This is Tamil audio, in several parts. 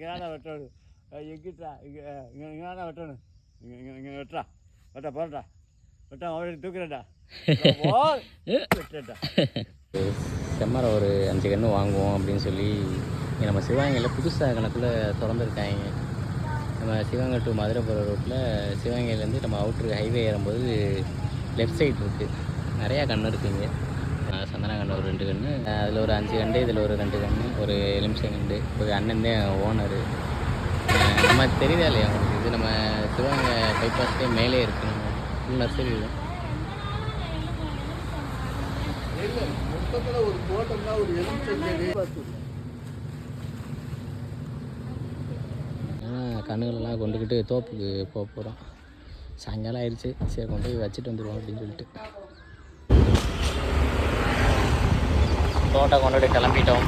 இங்கே வெட்டணும். எங்கிட்டா இங்கே இங்கே இங்கே வெட்டணும். இங்கே இங்கே இங்கே வெட்டுறா வெட்டா போடா வெட்டா அவரை தூக்குறேன்டா. வெட்டா செம்மரை ஒரு அஞ்சு கன்று வாங்குவோம் அப்படின்னு சொல்லி இங்கே நம்ம சிவகங்கையில் புதுசாக கணக்கில் திறந்துருக்காங்க. நம்ம சிவகங்கை டு மதுரை போகிற ரோட்டில் சிவகங்கையிலேருந்து நம்ம அவுட்ரு ஹைவே ஏறும்போது லெஃப்ட் சைடு இருக்குது நிறையா கன்று இருக்குங்க. சந்தன கண்ணு ஒரு ரெண்டு கன்று அதில் ஒரு அஞ்சு கண்டு இதில் ஒரு ரெண்டு கன்று ஒரு எலுமிச்சை கண்டு ஒரு அண்ணன் தான் ஓனரு. நம்ம தெரியுதா இல்லையா உங்களுக்கு? இது நம்ம சிவகங்கை பைபாஸ்லேயே மேலே இருக்குது நம்ம ஃபுல் நர்சரி தான் ஒரு தோட்டம்னா ஒரு எலுமிச்சை ஆனால் கண்ணுகளெல்லாம் கொண்டுக்கிட்டு தோப்புக்கு போக போகிறோம் சாயங்காலம் ஆயிடுச்சு. சரி கொண்டு போய் வச்சுட்டு வந்துடுவோம் அப்படின்னு சொல்லிட்டு. தோட்டம் கொண்டுட்டு கிளம்பிட்டோம்.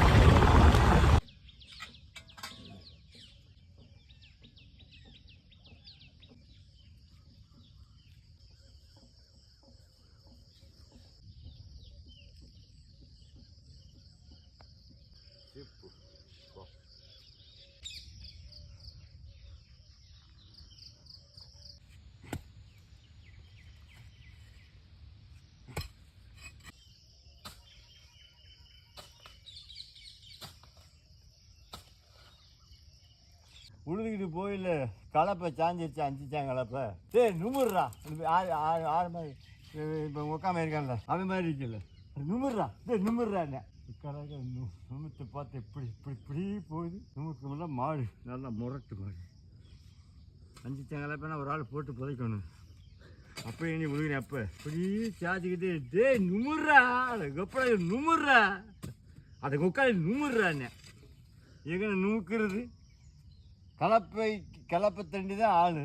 உழுதுகிட்டு போயில கலப்பை சாஞ்சிருச்சு அஞ்சிச்சான் கலப்பை. சே நுமுறா ஆறு ஆறு ஆறு மாதிரி இப்போ உக்காம இருக்கான்ல அவன் மாதிரி இருக்குல்ல. நுமுறா சே நுமுறான்னு கலக்க நுமித்து பார்த்து இப்படி இப்படி இப்படி போகுது. நுமுக்கு மேலே மாடு நல்லா முரட்டு மாடு அஞ்சிச்சான் கலப்பைனா ஒரு ஆள் போட்டு புதைக்கணும். அப்போ நீ விழுகிறேன் அப்போ. இப்படி சாச்சிக்கிட்டு டேய் நுமுறா கப்படா நுமுறா அதை உட்காந்து நுமுறான்னு எங்கே நுமுக்கிறது கலப்பை கலப்பை தண்டி தான் ஆள்.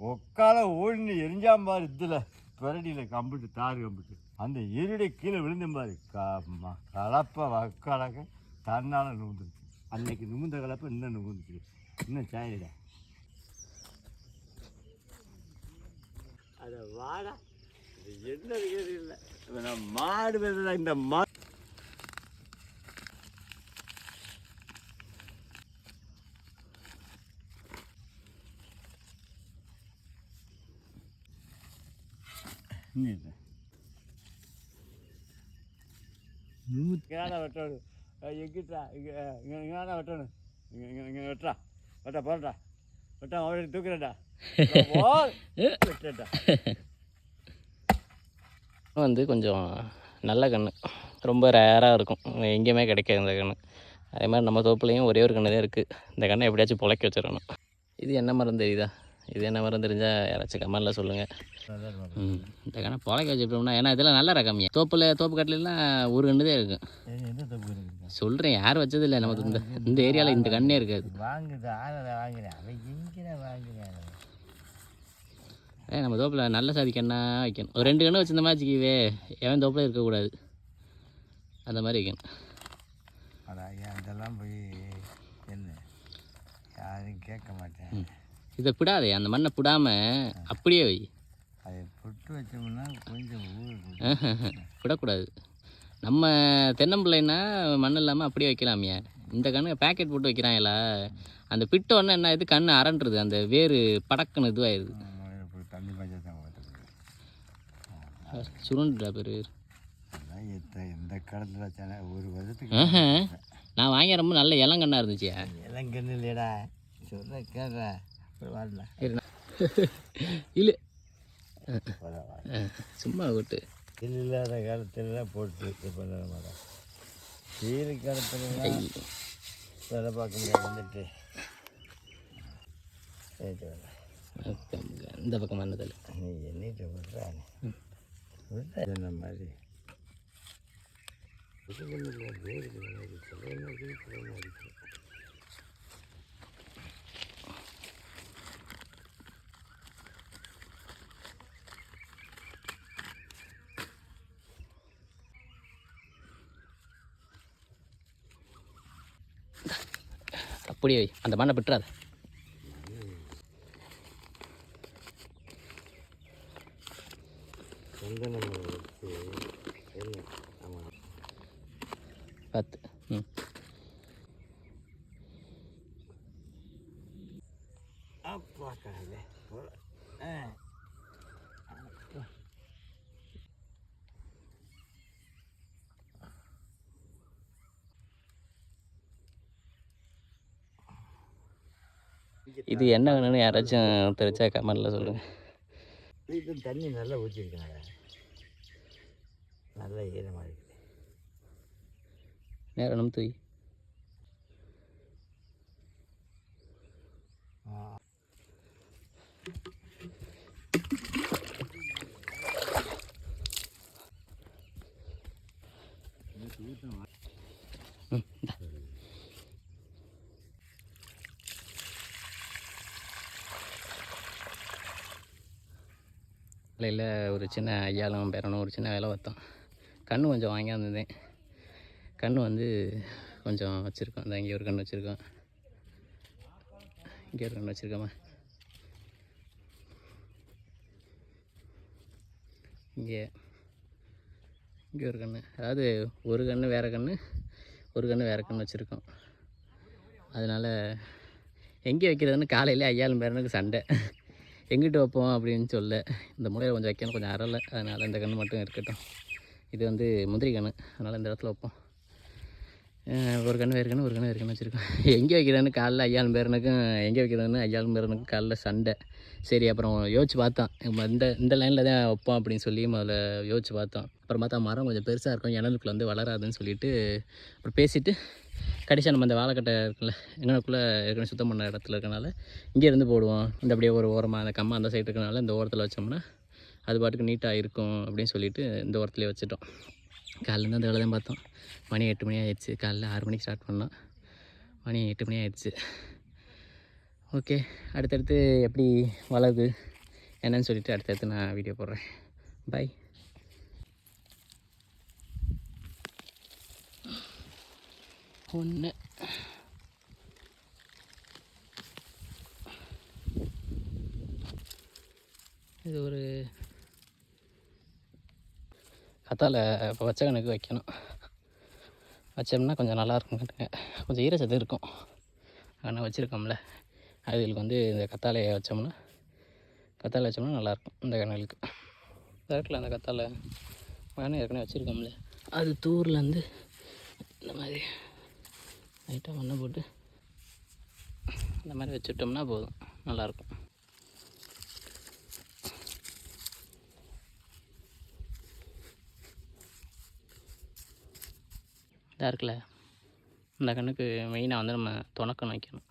ஒக்கால ஓடினு எரிஞ்சாம்பார் இதில். பிரடியில் கம்பிட்டு தார் கம்பிட்டு. அந்த எருடை கீழே விழுந்தம்பாரு க ம- கலப்பை வக்காலக்க தன்னால் நுகுந்துருச்சு அன்னைக்கு நுகுந்த கலப்பை இன்னும் நுகுந்துச்சு இன்னும் சாயிடா அதை வாடா. என்ன இல்லை நான் மாடு இந்த மா இன்னும் இங்கே வெட்டணும் எங்கிட்டா இங்கே இங்கே இங்கே வெட்டணும் இங்கே இங்கே இங்கே வெட்டுறா வெட்டா போடா வெட்டா அவரை தூக்குறேன்டா வெட்டா வந்து கொஞ்சம் நல்ல கன்று ரொம்ப ரேராக இருக்கும். எங்கேயுமே கிடைக்காது இந்த கன்று அதே மாதிரி நம்ம தோப்புலையும் ஒரே ஒரு கன்று தான் இருக்குது இந்த கண்ணை எப்படியாச்சும் பொழைக்க வச்சிடணும். இது என்ன மரம் தெரியுதா? இது என்ன மரம் தெரிஞ்சால் யாராச்சும் கமெண்டில் சொல்லுங்கள் ம் இந்த கண்ணை பொழைக்க வச்சுட்டோம்னா ஏன்னா இதெல்லாம் நல்ல ரகம்யா தோப்பில் தோப்பு கட்டிலெலாம் ஒரு கன்று தான் இருக்கும். என்ன தப்பு இருக்குது சொல்கிறேன் யார் வச்சது இல்லை. நமக்கு இந்த இந்த ஏரியாவில் இந்த கண்ணே இருக்காது. ஏ நம்ம தோப்பில் நல்ல சாதி கண்ணா வைக்கணும். ஒரு ரெண்டு கண்ணு வச்சிருந்த மாதிரி வச்சுக்கிவே எவன் தோப்பில் இருக்கக்கூடாது. அந்த மாதிரி வைக்கணும். இதெல்லாம் போய் என்ன? யாரும் கேட்க மாட்டேன். இதை பிடாதே அந்த மண்ணை பிடாமல் அப்படியே வை. அதை புட்டு வச்சோம்னா கொஞ்சம் ஊர் விடக்கூடாது நம்ம தென்னம்பிள்ளைன்னா மண் இல்லாமல் அப்படியே வைக்கலாமியா இந்த கண்ணு பேக்கெட் போட்டு வைக்கிறாங்களா? அந்த பிட்ட உடனே என்ன ஆயிடுது? கண்ணு அரண்டுறது அந்த வேறு படக்குன்னு தான் சுருண்டுடா பேர். காலத்தில் ஒரு வருஷத்துக்கு நான் வாங்கிய ரொம்ப நல்ல இளங்கண்ணா இருந்துச்சியா? இளங்கன்னு இல்லையடா கேட்க வரல இல்லை. சும்மா விட்டு. இல்லாத காலத்துலலாம் போட்டு இது பண்ண மாட்டேன் வெயில் காலத்துலலாம் வேலை பார்க்க முடியாது வந்துட்டு. இந்த பக்கம் மன்னதில் நீ என்னிட்ட விட்றானே? விட்றா. மாதிரி? இது இல்லை வேறு கிடையாது அப்படியே வை. அந்த மண்ணை விட்டுறாத. சந்தனம் வச்சு என்ன ஆமாம் பார்த்து ம் அப்பா காலே போல ஆ அப்பா. இது என்ன வேணும்னு யாராச்சும் தெரிச்சா கமெண்டில் சொல்லுங்கள் இது தண்ணி நல்லா ஊற்றிருக்காங்க நல்லா ஈரமாக இருக்குது. நேரம் தூய் ம் இந்தா. காலையில் ஒரு சின்ன ஐயாலும் பேரனும் ஒரு சின்ன வேலை பார்த்தோம். கன்று கொஞ்சம் வாங்கியாந்துருந்தேன் கன்று வந்து கொஞ்சம் வச்சுருக்கோம். இந்த இங்கே ஒரு கன்று வச்சுருக்கோம். இங்கே ஒரு கண் வச்சுருக்கோமா இங்கே இங்கே ஒரு கன்று அதாவது ஒரு கன்று வேறு கன்று ஒரு கன்று வேறு கன்று வச்சுருக்கோம். அதனால் எங்கே வைக்கிறதுன்னு காலையில் ஐயாலும் பேரனுக்கு சண்டை. எங்கிட்ட வைப்போம் அப்படின்னு சொல்ல இந்த முறையில் கொஞ்சம் வைக்கணும் கொஞ்சம் அறலை. அதனால் இந்த கன்று மட்டும் இருக்கட்டும் இது வந்து முந்திரி கன்று. அதனால் இந்த இடத்துல வைப்போம். ஒரு கண்ணு வேறு ஒரு கண்ணு வேறு கன்று வச்சுருக்கோம். எங்கே வைக்கிறேன்னு காலைல ஐயாலும் பேரனுக்கும் எங்கே வைக்கிறதுன்னு ஐயாலும் பேரனுக்கும் காலைல சண்டை. சரி அப்புறம் யோசிச்சு பார்த்தோம். இந்த இந்த லைனில் தான் வைப்போம் அப்படின்னு சொல்லி முதல்ல யோசிச்சு பார்த்தோம். அப்புறம் பார்த்தா மரம் கொஞ்சம் பெருசாக இருக்கும் இணலுக்குள்ள வந்து வளராதுன்னு சொல்லிட்டு அப்புறம் பேசிவிட்டு கடைசியாக நம்ம அந்த வாழைக்கட்டை இருக்குல்ல எங்கனக்குள்ளே ஏற்கனவே சுத்தம் பண்ண இடத்துல இருக்கனால இங்கேருந்து போடுவோம். இந்த அப்படியே ஒரு ஓரமாக அந்த கம்மா அந்த சைடு இருக்கனால இந்த ஓரத்தில் வச்சோம்னா அது பாட்டுக்கு நீட்டாக இருக்கும் அப்படின்னு சொல்லிட்டு இந்த ஓரத்துலேயே வச்சுட்டோம். காலையிலேருந்து அந்த வேலை தான் பார்த்தோம். மணி எட்டு மணி ஆயிடுச்சு. காலைல ஆறு மணிக்கு ஸ்டார்ட் பண்ணோம். மணி எட்டு மணி ஆயிடுச்சு. ஓகே அடுத்தடுத்து எப்படி வளருது? என்னன்னு சொல்லிட்டு அடுத்தடுத்து நான் வீடியோ போடுறேன். பை ஒன்று இது ஒரு கத்தால இப்போ வச்ச கணக்கு வைக்கணும். வச்சோம்னா கொஞ்சம் நல்லா இருக்கும் கொஞ்சம் ஈரச்சத்து இருக்கும். ஆனால் வச்சுருக்கோம்ல. அதுகளுக்கு வந்து இந்த கத்தாழைய வச்சோம்னா கத்தாழை வச்சோம்னா நல்லாயிருக்கும் இந்த கணலுக்கு இருக்குல்ல அந்த கத்தாழை. மகனே ஏற்கனவே வச்சுருக்கோம்ல. அது தூர்லேருந்து இந்த மாதிரி லைட்டாக மண்ணை போட்டு இந்த மாதிரி வச்சுட்டோம்னா போதும். நல்லாயிருக்கும் இதாக இருக்குல்ல. இந்த கண்ணுக்கு மெயினாக வந்து நம்ம துணக்கன் வைக்கணும்.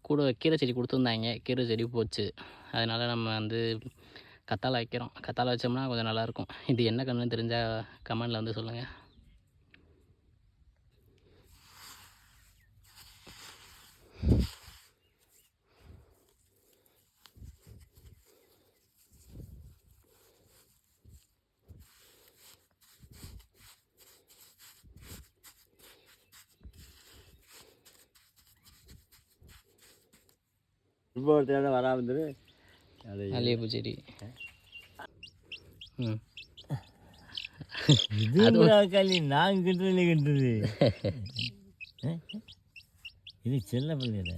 கூட கீரை செடி கொடுத்துருந்தாங்க. கீரை செடி போச்சு. அதனால் நம்ம வந்து கத்தாழை வைக்கிறோம். கத்தாழை வச்சோம்னா கொஞ்சம் நல்லாயிருக்கும் இது என்ன கண்ணுன்னு தெரிஞ்சால் கமெண்டில் வந்து சொல்லுங்கள் இப்போ வராமல் இருந்தது அது மல்லிகைப்பூ செடி களி நான் கிண்டுறது கிண்டுது இது செல்ல பிள்ளைல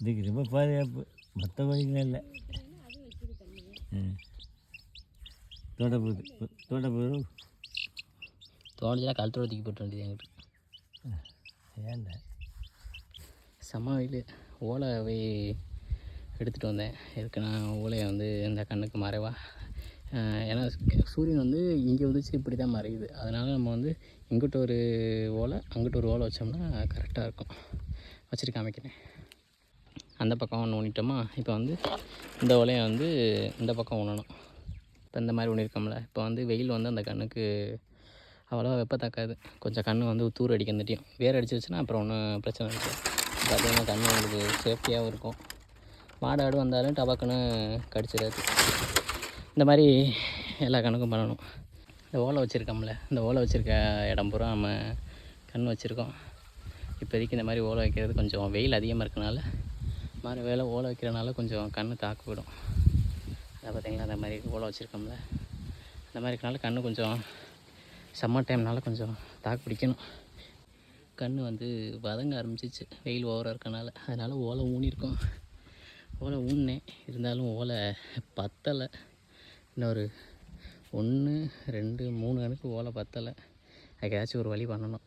இதுக்கு ரொம்ப பாதுகாப்பு. மற்ற கோழிகள் இல்லை. தோட்டப்பூது தோட்டப்பூது தோணுச்சுன்னா கழுத்தோட தூக்கி போட்டு வேண்டியது ஏன்டா? செம்ம வெயில். ஓலை போய் எடுத்துகிட்டு வந்தேன். எதுக்குன்னா ஓலையை வந்து இந்த கண்ணுக்கு மறைவா? ஏன்னா சூரியன் வந்து இங்கே வந்துச்சு இப்படி தான் மறையுது. அதனால் நம்ம வந்து இங்கிட்ட ஒரு ஓலை அங்கிட்ட ஒரு ஓலை வச்சோம்னா கரெக்டாக இருக்கும். வச்சுட்டு காமிக்கிறேன். அந்த பக்கம் ஒன்று ஊனிட்டோமா இப்போ வந்து இந்த ஓலையை வந்து இந்த பக்கம் ஊனணும் இப்போ இந்த மாதிரி ஊனிருக்கோம்ல இப்போ வந்து வெயில் வந்து அந்த கண்ணுக்கு அவ்வளோவா வெப்ப தாக்காது. கொஞ்சம் கண் வந்து தூர் அடிக்கந்துட்டியும் வேர் அடிச்சிருச்சுன்னா அப்புறம் ஒன்றும் பிரச்சனை இல்லை. பார்த்திங்கன்னா தண்ணி உங்களுக்கு சேஃப்டியாகவும் இருக்கும். மாடு ஆடு வந்தாலும் டபாக்குன்னு கடிச்சிடாது. இந்த மாதிரி எல்லா கணக்கும் பண்ணணும். இந்த ஓலை வச்சுருக்கோம்ல இந்த ஓலை வச்சுருக்க இடம் பூரா நம்ம கண் வச்சுருக்கோம். இப்போதைக்கு இந்த மாதிரி ஓலை வைக்கிறது கொஞ்சம் வெயில் அதிகமாக இருக்கனால மறு வேலை ஓலை வைக்கிறனால கொஞ்சம் கண் தாக்குவிடும். அதை பார்த்திங்களா அந்த மாதிரி ஓலை வச்சுருக்கோம்ல. அந்த மாதிரி இருக்கனால கண் கொஞ்சம் சம்மர் டைம்னால கொஞ்சம் தாக்கு பிடிக்கணும். கண் வந்து வதங்க ஆரம்பிச்சிச்சு. வெயில் ஓவராக இருக்கனால. அதனால் ஓலை ஊனியிருக்கோம் ஓலை ஊன்னேன். இருந்தாலும் ஓலை பத்தலை. இன்னொரு ஒன்று ரெண்டு மூணு கணக்கு ஓலை பத்தலை. அதுக்கேதாச்சும் ஒரு வழி பண்ணணும்.